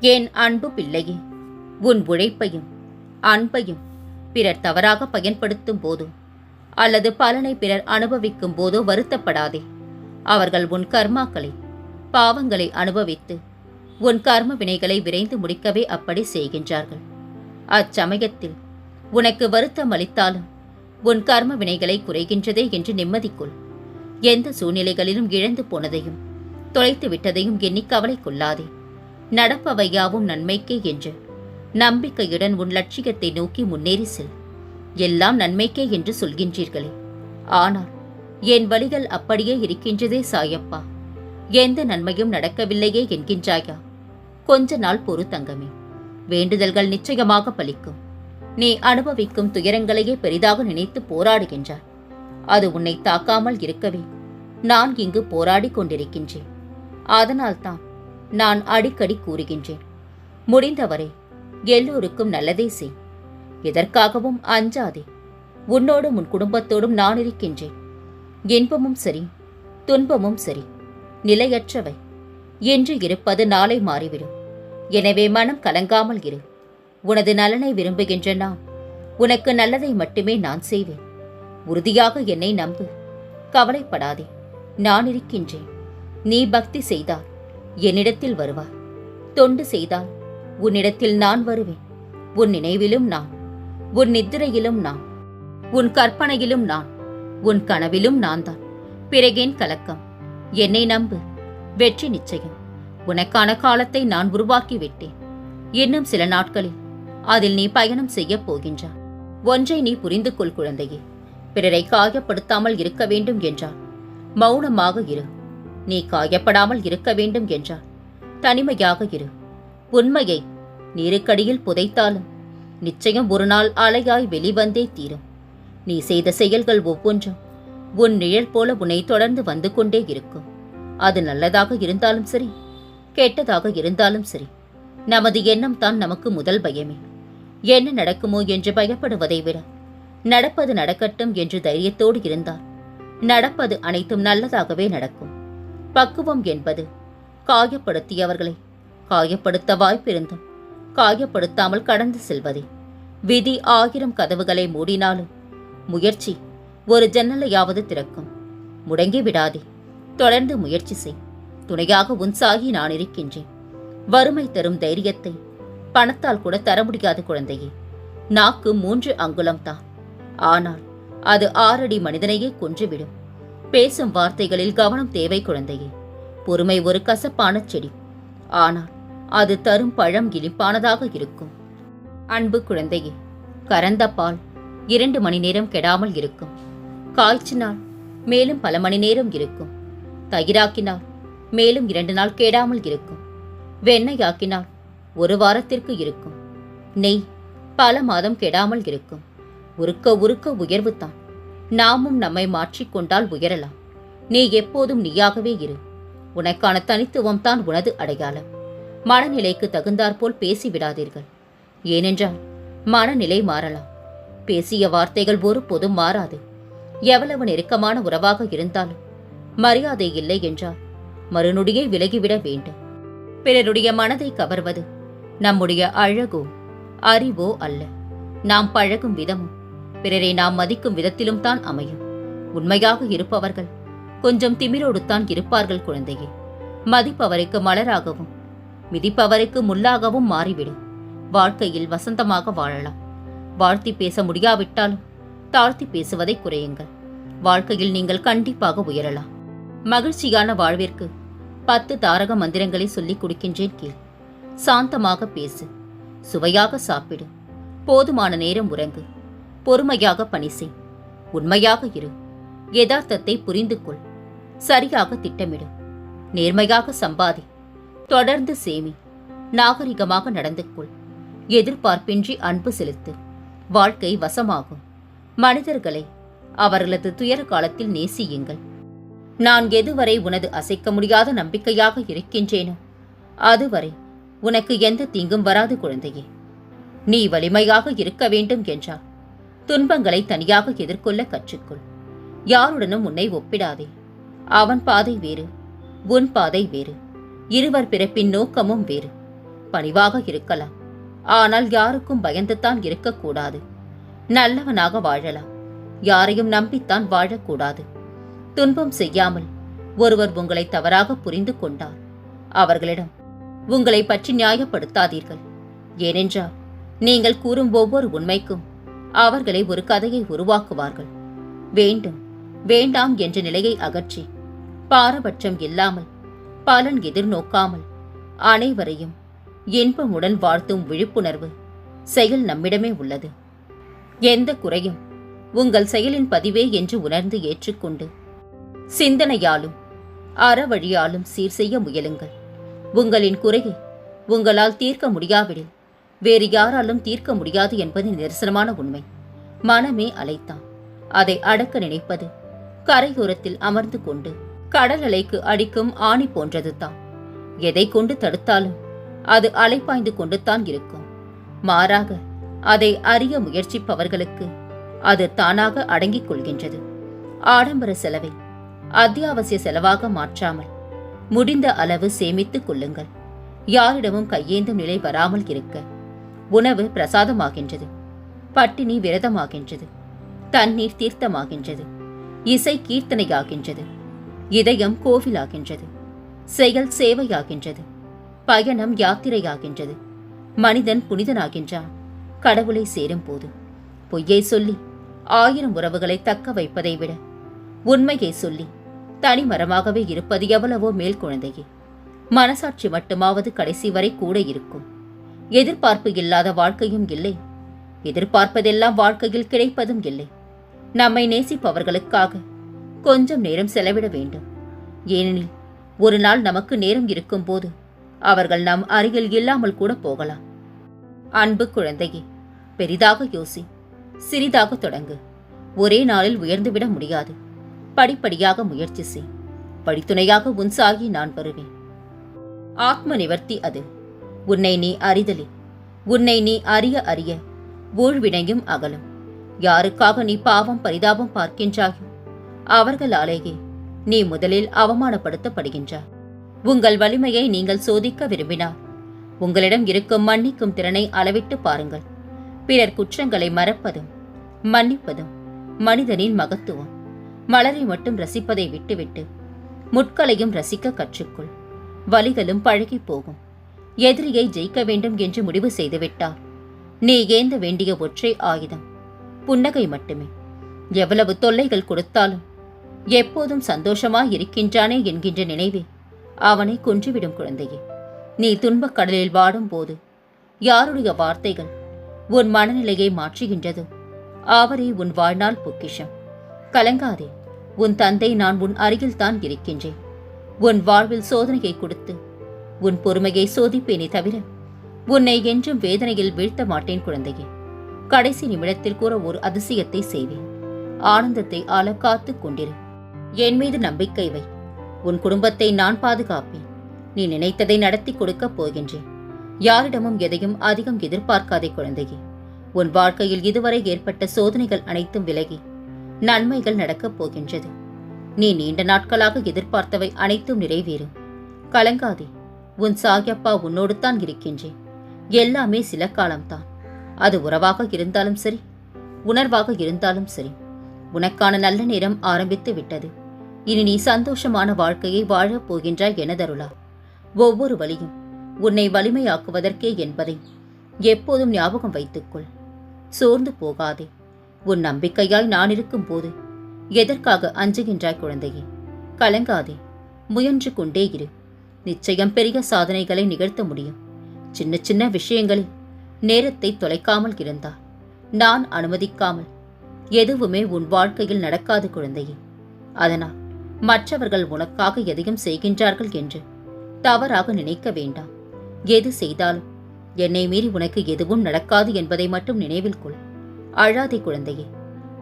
என் அன்பு பிள்ளையே? உன் உழைப்பையும் அன்பையும் பிறர் தவறாக பயன்படுத்தும் போதோ அல்லது பலனை பிறர் அனுபவிக்கும் போதோ வருத்தப்படாதே. அவர்கள் உன் கர்மாக்களை பாவங்களை அனுபவித்து உன் கர்ம வினைகளை விரைந்து முடிக்கவே அப்படி செய்கின்றார்கள். அச்சமயத்தில் உனக்கு வருத்தம் அளித்தாலும் உன் கர்ம வினைகளை குறைகின்றதே என்று நிம்மதிக்குள் எந்த சூழ்நிலைகளிலும் இழந்து போனதையும் தொலைத்து விட்டதையும் எண்ணி கவலை கொள்ளாதே நடப்பவையாவும் நன்மைக்கே என்று. நம்பிக்கையுடன் உன் லட்சியத்தை நோக்கி முன்னேறி செல். எல்லாம் நன்மைக்கே என்று சொல்கின்றீர்களே. ஆனால் என் வழிகள் அப்படியே இருக்கின்றதே சாயப்பா. எந்த நன்மையும் நடக்கவில்லையே என்கின்றாயா? கொஞ்ச நாள் பொறு தங்கமே. வேண்டுதல்கள் நிச்சயமாக பலிக்கும். நீ அனுபவிக்கும் துயரங்களையே பெரிதாக நினைத்து போராடுகின்றாய். அது உன்னை தாக்காமல் இருக்கவே. நான் இங்கு போராடிக் கொண்டிருக்கின்றேன். அதனால்தான் நான் அடிக்கடி கூறுகின்றேன். முடிந்தவரை எல்லோருக்கும் நல்லதே செய். எதற்காகவும் அஞ்சாதே. உன்னோடும் உன் குடும்பத்தோடும் நான் இருக்கின்றேன். இன்பமும் சரி துன்பமும் சரி நிலையற்றவை. என்று இருப்பது நாளை மாறிவிடும். எனவே மனம் கலங்காமல் இரு. உனது நலனை விரும்புகின்ற நான் உனக்கு நல்லதை மட்டுமே நான் செய்வேன். உறுதியாக என்னை நம்பு. கவலைப்படாதே. நான் இருக்கின்றேன். நீ பக்தி செய்தால் என்னிடத்தில் வருவாய் தொண்டு செய்தால் உன்னிடத்தில் நான் வருவேன். உன் நினைவிலும் நான். உன் நித்திரையிலும் நான். உன் கற்பனையிலும் நான். உன் கனவிலும் நான் தான் பிறகேன் கலக்கம். என்னை நம்பு. வெற்றி நிச்சயம். உனக்கான காலத்தை நான் உருவாக்கி விட்டேன் இன்னும் சில நாட்களில் அதில் நீ பயணம் செய்யப் போகின்றாய். ஒன்றை நீ புரிந்து கொள் குழந்தையே. பிறரை காயப்படுத்தாமல் இருக்க வேண்டும் என்றார் மௌனமாக இரு. நீ காயப்படாமல் இருக்க வேண்டும் என்றார் தனிமையாக இரு. உண்மையை நீருக்கடியில் புதைத்தாலும் நிச்சயம் ஒரு நாள் அலையாய் வெளிவந்தே தீரும். நீ செய்த செயல்கள் ஒவ்வொன்றும் உன் நிழல் போல உன்னை தொடர்ந்து வந்து கொண்டே இருக்கும். அது நல்லதாக இருந்தாலும் சரி கெட்டதாக இருந்தாலும் சரி நமது எண்ணம் தான் நமக்கு முதல் பயமே. என்ன நடக்குமோ என்று பயப்படுவதை விட நடப்பது நடக்கட்டும் என்று தைரியத்தோடு இருந்தால் நடப்பது அனைத்தும் நல்லதாகவே நடக்கும். பக்குவம் என்பது. காயப்படுத்தியவர்களை காயப்படுத்த வாய்ப்பிருந்தும் காயப்படுத்தாமல் கடந்து செல்வதே. விதி ஆயிரம் கதவுகளை மூடினாலும் முயற்சி ஒரு ஜன்னலையாவது திறக்கும். முடங்கி விடாதே தொடர்ந்து முயற்சி செய். துணையாக உன் சாகி நான் இருக்கின்றேன். வறுமை தரும் தைரியத்தை பணத்தால் கூட தர முடியாத குழந்தையே. நாக்கு மூன்று அங்குலம்தான். ஆனால் அது ஆறடி மனிதனையே கொன்றுவிடும். பேசும் வார்த்தைகளில் கவனம் தேவை குழந்தையே. பொறுமை ஒரு கசப்பான செடி. ஆனால் அது தரும் பழம் இனிப்பானதாக இருக்கும். அன்பு குழந்தையே கறந்த பால் இரண்டு மணி நேரம் கெடாமல் இருக்கும். காய்ச்சினால் மேலும் பல மணி நேரம் இருக்கும். தயிராக்கினால் மேலும் இரண்டு நாள் கெடாமல் இருக்கும். வெண்ணெயாக்கினால் ஒரு வாரத்திற்கு இருக்கும். நெய் பல மாதம் கெடாமல் இருக்கும். உருக்க உருக்க உயர்வு தான். நாமும் நம்மை மாற்றிக்கொண்டால் உயரலாம். நீ எப்போதும் நீயாகவே இரு. உனக்கான தனித்துவம் தான் உனது அடையாளம். மனநிலைக்கு தகுந்தாற்போல் பேசிவிடாதீர்கள் ஏனென்றால் மனநிலை மாறலாம். பேசிய வார்த்தைகள் ஒருபோதும் மாறாது. எவ்வளவு நெருக்கமான உறவாக இருந்தாலும் மரியாதை இல்லை என்றால் மறுநொடியே விலகிவிட வேண்டும். பிறருடைய மனதை கவர்வது நம்முடைய அழகோ அறிவோ அல்ல. நாம் பழகும் விதமும் பிறரை நாம் மதிக்கும் விதத்திலும் தான் அமையும். உண்மையாக இருப்பவர்கள் கொஞ்சம் திமிரோடு தான் இருப்பார்கள் குழந்தையே. மதிப்பவருக்கு மலராகவும் மிதிப்பவருக்கு முள்ளாகவும் மாறிவிடும் வாழ்க்கையில் வசந்தமாக வாழலாம். வாழ்த்தி பேச முடியாவிட்டாலும் தாழ்த்தி பேசுவதை குறையுங்கள். வாழ்க்கையில் நீங்கள் கண்டிப்பாக உயரலாம். மகிழ்ச்சியான வாழ்விற்கு பத்து தாரக மந்திரங்களை சொல்லிக் கொடுக்கின்றேன் கீழ். சாந்தமாக பேசு. சுவையாக சாப்பிடு. போதுமான நேரம் உறங்கு. பொறுமையாக பணி செய். உண்மையாக இரு. யதார்த்தத்தை புரிந்து கொள். சரியாக திட்டமிடு. நேர்மையாக சம்பாதி. தொடர்ந்து சேமி. நாகரிகமாக நடந்து கொள். எதிர்பார்ப்பின்றி அன்பு செலுத்து. வாழ்க்கை வசமாகும். மனிதர்களை அவர்களது துயர காலத்தில் நேசியுங்கள். நான் எதுவரை உனது அசைக்க முடியாத நம்பிக்கையாக இருக்கின்றேனோ அதுவரை உனக்கு எந்த தீங்கும் வராது குழந்தையே. நீ வலிமையாக இருக்க வேண்டும் என்றால் துன்பங்களை தனியாக எதிர்கொள்ள கற்றுக்கொள். யாருடனும் உன்னை ஒப்பிடாதே. அவன் பாதை வேறு உன் பாதை வேறு. இருவர் பிறப்பின் நோக்கமும் வேறு. பணிவாக இருக்கலாம். ஆனால் யாருக்கும் பயந்துத்தான் இருக்கக்கூடாது. நல்லவனாக வாழலாம். யாரையும் நம்பித்தான் வாழக்கூடாது. துன்பம் செய்யாமல் ஒருவர் உங்களை தவறாக புரிந்து கொண்டார். அவர்களிடம் உங்களை பற்றி நியாயப்படுத்தாதீர்கள். ஏனென்றால் நீங்கள் கூறும் ஒவ்வொரு உண்மைக்கும் அவர்களை ஒரு கதையை உருவாக்குவார்கள். வேண்டும் வேண்டாம் என்ற நிலையை அகற்றி பாரபட்சம் இல்லாமல் பலன் எதிர்நோக்காமல் அனைவரையும் இன்பமுடன் வாழ்த்தும் விழிப்புணர்வு செயல் நம்மிடமே உள்ளது. எந்த குறையும் உங்கள் செயலின் பதிவே என்று உணர்ந்து ஏற்றுக்கொண்டு சிந்தனையாலும் அறவழியாலும் சீர் செய்ய முயலுங்கள். உங்களின் குறையை உங்களால் தீர்க்க முடியாவிடில் வேறு யாராலும் தீர்க்க முடியாது என்பது நிரசனமான உண்மை. மனமே அலைத்தான் அதை அடக்க நினைப்பது கரையோரத்தில் அமர்ந்து கொண்டு கடல் அலைக்கு அடிக்கும் ஆணி போன்றது தான் எதை கொண்டு தடுத்தாலும் அது அலைப்பாய்ந்து கொண்டு தான் இருக்கும். மாறாக அதை அறிய முயற்சிப்பவர்களுக்கு அது தானாக அடங்கிக் கொள்கின்றது. ஆடம்பர செலவை அத்தியாவசிய செலவாக மாற்றாமல் முடிந்த அளவு சேமித்துக் கொள்ளுங்கள். யாரிடமும் கையேந்தும் நிலை வராமல் இருக்க. உணவு பிரசாதமாகின்றது. பட்டினி விரதமாகின்றது. தண்ணீர் தீர்த்தமாகின்றது. இசை கீர்த்தனையாகின்றது. இதயம் கோவிலாகின்றது. செயல் சேவையாகின்றது. பயணம் யாத்திரையாகின்றது. மனிதன் புனிதனாகின்றான். கடவுளை சேரும் போது பொய்யை சொல்லி ஆயிரம் உறவுகளை தக்க வைப்பதை விட உண்மையை சொல்லி தனிமரமாகவே இருப்பது எவ்வளவோ மேல் குழந்தையே. மனசாட்சி மட்டுமாவது கடைசி வரை கூட இருக்கும். எதிர்பார்ப்பு இல்லாத வாழ்க்கையும் இல்லை. எதிர்பார்ப்பதெல்லாம் வாழ்க்கையில் கிடைப்பதும் இல்லை. நம்மை நேசிப்பவர்களுக்காக கொஞ்சம் நேரம் செலவிட வேண்டும். ஏனெனில் ஒரு நாள் நமக்கு நேரம் இருக்கும்போது அவர்கள் நம் அருகில் இல்லாமல் கூட போகலாம். அன்பு குழந்தையே பெரிதாக யோசி சிறிதாக தொடங்கு. ஒரே நாளில் உயர்ந்துவிட முடியாது. படிப்படியாக முயற்சி செய். படித்துணையாக உன் சாகி நான் வருவேன். ஆத்ம நிவர்த்தி அது. உன்னை நீ அறிதலே. உன்னை நீ அறிய அறிய ஊழ்வினையும் அகலும். யாருக்காக நீ பாவம் பரிதாபம் பார்க்கின்றாயோ அவர்களாலேயே நீ முதலில் அவமானப்படுத்தப்படுகின்றாய். உங்கள் வலிமையை நீங்கள் சோதிக்க விரும்பினால் உங்களிடம் இருக்கும் மன்னிக்கும் திறனை அளவிட்டு பாருங்கள். பிறர் குற்றங்களை மறப்பதும் மன்னிப்பதும் மனிதனின் மகத்துவம். மலரை மட்டும் ரசிப்பதை விட்டுவிட்டு முட்களையும் ரசிக்க கற்றுக்கொள். வலிகளும் பழகி போகும். எதிரியை ஜெயிக்க வேண்டும் என்று முடிவு செய்துவிட்டார் நீ ஏந்த வேண்டிய ஒற்றை ஆயுதம்? புன்னகை மட்டுமே. எவ்வளவு தொல்லைகள் கொடுத்தாலும் எப்போதும் சந்தோஷமாய் இருக்கின்றானே என்கின்ற நினைவே அவனை கொன்றுவிடும் குழந்தையே. நீ துன்பக் கடலில் வாடும் போது யாருடைய வார்த்தைகள் உன் மனநிலையை மாற்றுகின்றதோ? அவரே உன் வாழ்நாள் பொக்கிஷம். கலங்காதே உன் தந்தை நான் உன் அருகில்தான் இருக்கின்றேன். உன் வாழ்வில் சோதனையை கொடுத்து உன் பொறுமையை சோதிப்பேனே தவிர உன்னை என்றும் வேதனையில் வீழ்த்த மாட்டேன் குழந்தையே. கடைசி நிமிடத்தில் கூற ஒரு அதிசயத்தை செய்வேன். ஆனந்தத்தை ஆள காத்துக் கொண்டிரு. என் மீது நம்பிக்கை வை. உன் குடும்பத்தை நான் பாதுகாப்பேன். நீ நினைத்ததை நடத்தி கொடுக்கப் போகின்றேன். யாரிடமும் எதையும் அதிகம் எதிர்பார்க்காதே குழந்தையே. உன் வாழ்க்கையில் இதுவரை ஏற்பட்ட சோதனைகள் அனைத்தும் விலகி நன்மைகள் நடக்கப் போகின்றது. நீ நீண்ட நாட்களாக எதிர்பார்த்தவை அனைத்தும் நிறைவேறும். கலங்காதே. உன் சாகியப்பா உன்னோடு தான் இருக்கின்றேன். எல்லாமே சில காலம்தான். அது உறவாக இருந்தாலும் சரி உணர்வாக இருந்தாலும் சரி உனக்கான நல்ல நேரம் ஆரம்பித்து விட்டது. இனி நீ சந்தோஷமான வாழ்க்கையை வாழப் போகின்றாய் எனதருளா. ஒவ்வொரு வழியும் உன்னை வலிமையாக்குவதற்கே என்பதை எப்போதும் ஞாபகம் வைத்துக்கொள். சோர்ந்து போகாதே. உன் நம்பிக்கையாய் நான் இருக்கும்போது எதற்காக அஞ்சுகின்றாய் குழந்தையே? கலங்காதே. முயன்று கொண்டே இரு. நிச்சயம் பெரிய சாதனைகளை நிகழ்த்த முடியும். சின்ன சின்ன விஷயங்களில் நேரத்தை தொலைக்காமல் இருந்தால் நான் அனுமதிக்காமல். எதுவுமே உன் வாழ்க்கையில் நடக்காது குழந்தையே. அதனால் மற்றவர்கள் உனக்காக எதையும் செய்கின்றார்கள் என்று தவறாக நினைக்க வேண்டாம். எது செய்தாலும் என்னை மீறி உனக்கு எதுவும் நடக்காது என்பதை மட்டும் நினைவில் கொள். அழாதே குழந்தையே.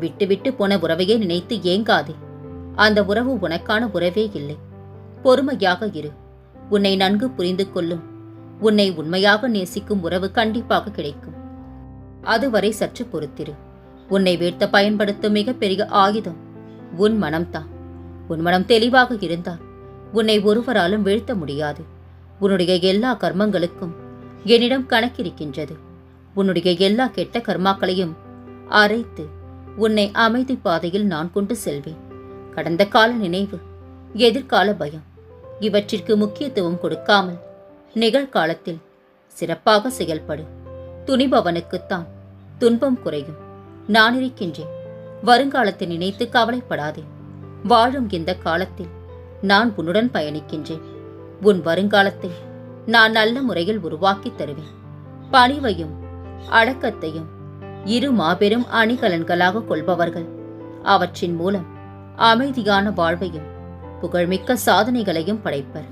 விட்டு விட்டு போன உறவையே நினைத்து ஏங்காதே. அந்த உறவு உனக்கான உறவே இல்லை. பொறுமையாக இரு. உன்னை நன்கு புரிந்து கொள்ளும். உன்னை உண்மையாக நேசிக்கும் உறவு கண்டிப்பாக கிடைக்கும். அதுவரை சற்று பொறுத்திரு. உன்னை வீழ்த்த பயன்படுத்தும் மிகப்பெரிய ஆயுதம் உன் மனம்தான். உன் மனம் தெளிவாக இருந்தால் உன்னை ஒருவராலும் வீழ்த்த முடியாது. உன்னுடைய எல்லா கர்மங்களுக்கும் என்னிடம் கணக்கிருக்கின்றது. உன்னுடைய எல்லா கெட்ட கர்மாக்களையும் அரைத்து உன்னை அமைதி பாதையில் நான் கொண்டு செல்வேன். கடந்த கால நினைவு எதிர்கால பயம் இவற்றிற்கு முக்கியத்துவம் கொடுக்காமல் நிகழ்காலத்தில் சிறப்பாக செயல்படு. துணிபவனுக்குத்தான் துன்பம் குறையும். நான் இருக்கின்றேன். வருங்காலத்தை நினைத்து கவலைப்படாதே. வாழும் இந்த காலத்தில் நான் உன்னுடன் பயணிக்கின்றேன். உன் வருங்காலத்தை நான் நல்ல முறையில் உருவாக்கித் தருவேன். பணிவையும் அடக்கத்தையும் இரு மாபெரும் அணிகலன்களாக கொள்பவர்கள் அவற்றின் மூலம் அமைதியான வாழ்வையும் புகழ்மிக்க சாதனைகளையும் படைப்பர்.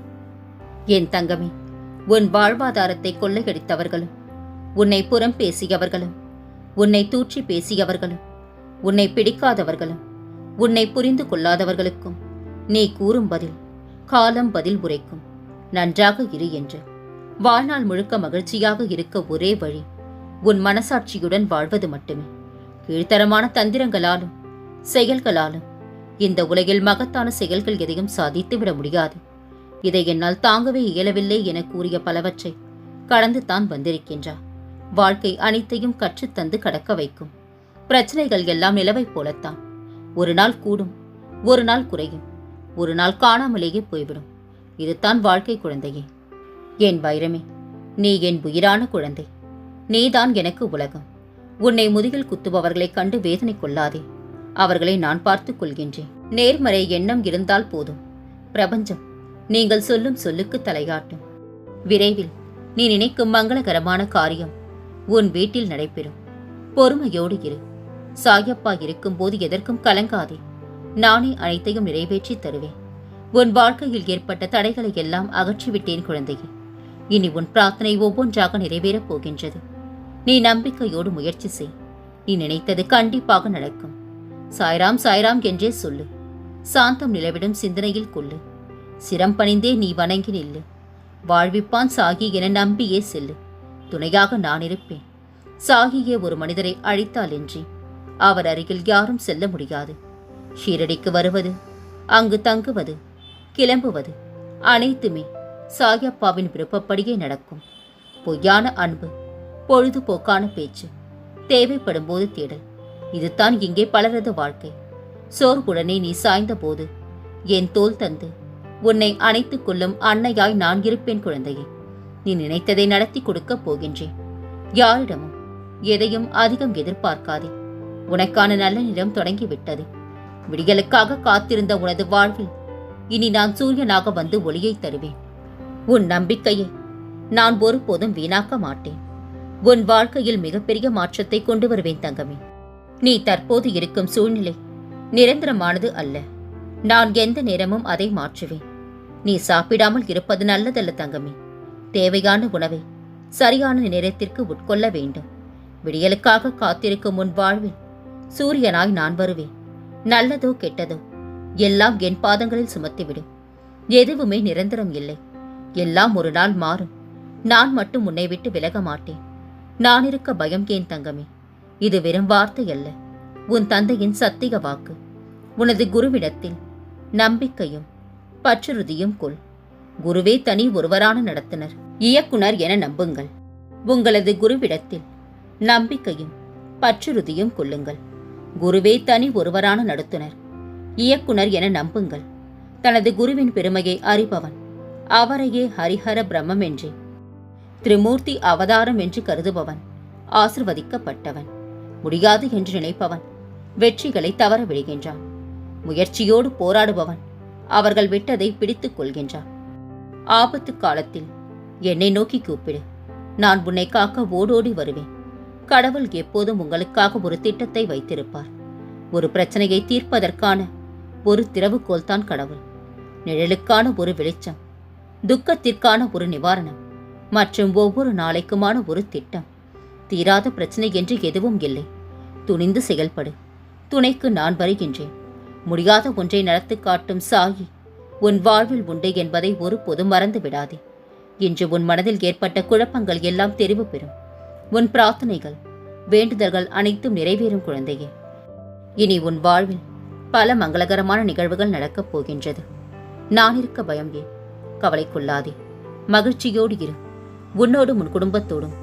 என் தங்கமே உன் வாழ்வாதாரத்தை கொள்ளையடித்தவர்களும் உன்னை புறம் பேசியவர்களும் உன்னை தூற்றி பேசியவர்களும் உன்னை பிடிக்காதவர்களும் உன்னை புரிந்து கொள்ளாதவர்களுக்கும் நீ கூறும் பதில் காலம் பதில் உரைக்கும். நன்றாக இரு என்று. வாழ்நாள் முழுக்க மகிழ்ச்சியாக இருக்க ஒரே வழி உன் மனசாட்சியுடன் வாழ்வது மட்டுமே. கீழ்த்தரமான தந்திரங்களாலும் செயல்களாலும் இந்த உலகில் மகத்தான செயல்கள் எதையும் சாதித்து விட முடியாது. இதை என்னால் தாங்கவே இயலவில்லை என கூறிய பலவற்றை கடந்து தான் வந்திருக்கின்றார். வாழ்க்கை அனைத்தையும் கற்றுத்தந்து கடக்க வைக்கும். பிரச்சனைகள் எல்லாம் நிலவைப் போலத்தான். ஒரு நாள் கூடும் ஒரு நாள் குறையும். ஒரு நாள் காணாமலேயே போய்விடும். இதுதான் வாழ்க்கை குழந்தையே. என் வைரமே நீ என் உயிரான குழந்தை. நீதான் எனக்கு உலகம். உன்னை முதுகில் குத்துபவர்களைக் கண்டு வேதனை கொள்ளாதே. அவர்களை நான் பார்த்துக் கொள்கின்றேன். நேர்மறை எண்ணம் இருந்தால் போதும். பிரபஞ்சம் நீங்கள் சொல்லும் சொல்லுக்கு தலையாட்டும் விரைவில் நீ நினைக்கும் மங்களகரமான காரியம் உன் வீட்டில் நடைபெறும். பொறுமையோடு இரு. சாயப்பா இருக்கும்போது எதற்கும் கலங்காதே. நானே அனைத்தையும் நிறைவேற்றி தருவேன். உன் வாழ்க்கையில் ஏற்பட்ட தடைகளை எல்லாம் அகற்றிவிட்டேன் குழந்தையே. இனி உன் பிரார்த்தனை ஒவ்வொன்றாக நிறைவேறப் போகின்றது. நீ நம்பிக்கையோடு முயற்சி செய். நீ நினைத்தது கண்டிப்பாக நடக்கும். சாய்ராம் சாய்ராம் என்றே சொல்லு. சாந்தம் நிலவிடும் சிந்தனையில் கொள்ளு. சிரம் பணிந்தே நீ வணங்கி நில்லு. வாழ்விப்பான் சாகி என நம்பியே செல்லு. துணையாக நான் இருப்பேன். சாகியே ஒரு மனிதரை அழித்தாலின்றி அவர் அருகில் யாரும் செல்ல முடியாது. ஷீரடிக்கு வருவது அங்கு தங்குவது கிளம்புவது அனைத்துமே சாயப்பாவின் விருப்பப்படியே நடக்கும். பொய்யான அன்பு பொழுதுபோக்கான பேச்சு தேவைப்படும் போது தேடல். இதுதான் இங்கே பலரது வாழ்க்கை. சோர்வுடனே நீ சாய்ந்த போது என் தோல் தந்து உன்னை அணைத்துக் கொள்ளும் அன்னையாய் நான் இருப்பேன் குழந்தையே. நீ நினைத்ததை நடத்தி கொடுக்கப் போகின்றேன். யாரிடமும் எதையும் அதிகம் எதிர்பார்க்காதே. உனக்கான நல்ல நிறம் தொடங்கிவிட்டது. விடியலுக்காக காத்திருந்த உனது வாழ்வில் இனி நான் சூரியனாக வந்து ஒளியை தருவேன். உன் நம்பிக்கையை நான் ஒருபோதும் வீணாக்க மாட்டேன். உன் வாழ்க்கையில் மிகப்பெரிய மாற்றத்தை கொண்டு வருவேன் தங்கமே. நீ தற்போது இருக்கும் சூழ்நிலை நிரந்தரமானது அல்ல. நான் எந்த நேரமும் அதை மாற்றுவேன். நீ சாப்பிடாமல் இருப்பது நல்லதல்ல தங்கமே. தேவையான உணவை சரியான நேரத்திற்கு உட்கொள்ள வேண்டும். விடியலுக்காக காத்திருக்கும் முன் வாழ்வில் சூரியனாய் நான் வருவேன். நல்லதோ கெட்டதோ எல்லாம் என் பாதங்களில் சுமத்திவிடும். எதுவுமே நிரந்தரம் இல்லை. எல்லாம் ஒரு நாள் மாறும். நான் மட்டும் உன்னை விட்டு விலக மாட்டேன். நான் இருக்க பயம் ஏன் தங்கமே? இது வெறும் வார்த்தை அல்ல. உன் தந்தையின் சத்திக வாக்கு. உனது குருவிடத்தில் நம்பிக்கையும் பற்றுறுதியும் கொள். குருவே தனி ஒருவரான நடத்தினர். இயக்குனர் என நம்புங்கள். உங்களது குருவிடத்தில் நம்பிக்கையும் பற்றுறுதியும் கொள்ளுங்கள். குருவே தனி ஒருவரான நடத்துனர். இயக்குனர் என நம்புங்கள். தனது குருவின் பெருமையை அறிபவன் அவரையே ஹரிஹர பிரம்மம் என்றே. திரிமூர்த்தி அவதாரம் என்று கருதுபவன் ஆசிர்வதிக்கப்பட்டவன். முடியாது என்று நினைப்பவன். வெற்றிகளை தவற விடுகின்றான். முயற்சியோடு போராடுபவன் அவர்கள் விட்டதை பிடித்துக் கொள்கின்றான். ஆபத்து காலத்தில் என்னை நோக்கி கூப்பிடு. நான் உன்னை காக்க ஓடோடி வருவேன். கடவுள் எப்போதும் உங்களுக்காக ஒரு திட்டத்தை வைத்திருப்பார். ஒரு பிரச்சனையை தீர்ப்பதற்கான ஒரு திறவுகோல் தான் கடவுள். நிழலுக்கான ஒரு வெளிச்சம் துக்கத்திற்கான ஒரு நிவாரணம் மற்றும் ஒவ்வொரு நாளைக்குமான ஒரு திட்டம். தீராத பிரச்சனை என்று எதுவும் இல்லை. துணிந்து செயல்படு. துணைக்கு நான் வருகின்றேன். முடியாத ஒன்றை நடத்து காட்டும் சாயி உன் வாழ்வில் உண்டு என்பதை ஒருபோதும் மறந்து விடாதே. இன்று உன் மனதில் ஏற்பட்ட குழப்பங்கள் எல்லாம் தெரிவு பெறும். உன் பிரார்த்தனைகள் வேண்டுதல்கள் அனைத்தும் நிறைவேறும் குழந்தையே. இனி உன் வாழ்வில் பல மங்களகரமான நிகழ்வுகள் நடக்கப் போகின்றது. நான் இருக்க பயம் ஏன்? கவலைக்குள்ளாதே. மகிழ்ச்சியோடு இரு. உன்னோடும் உன் குடும்பத்தோடும்.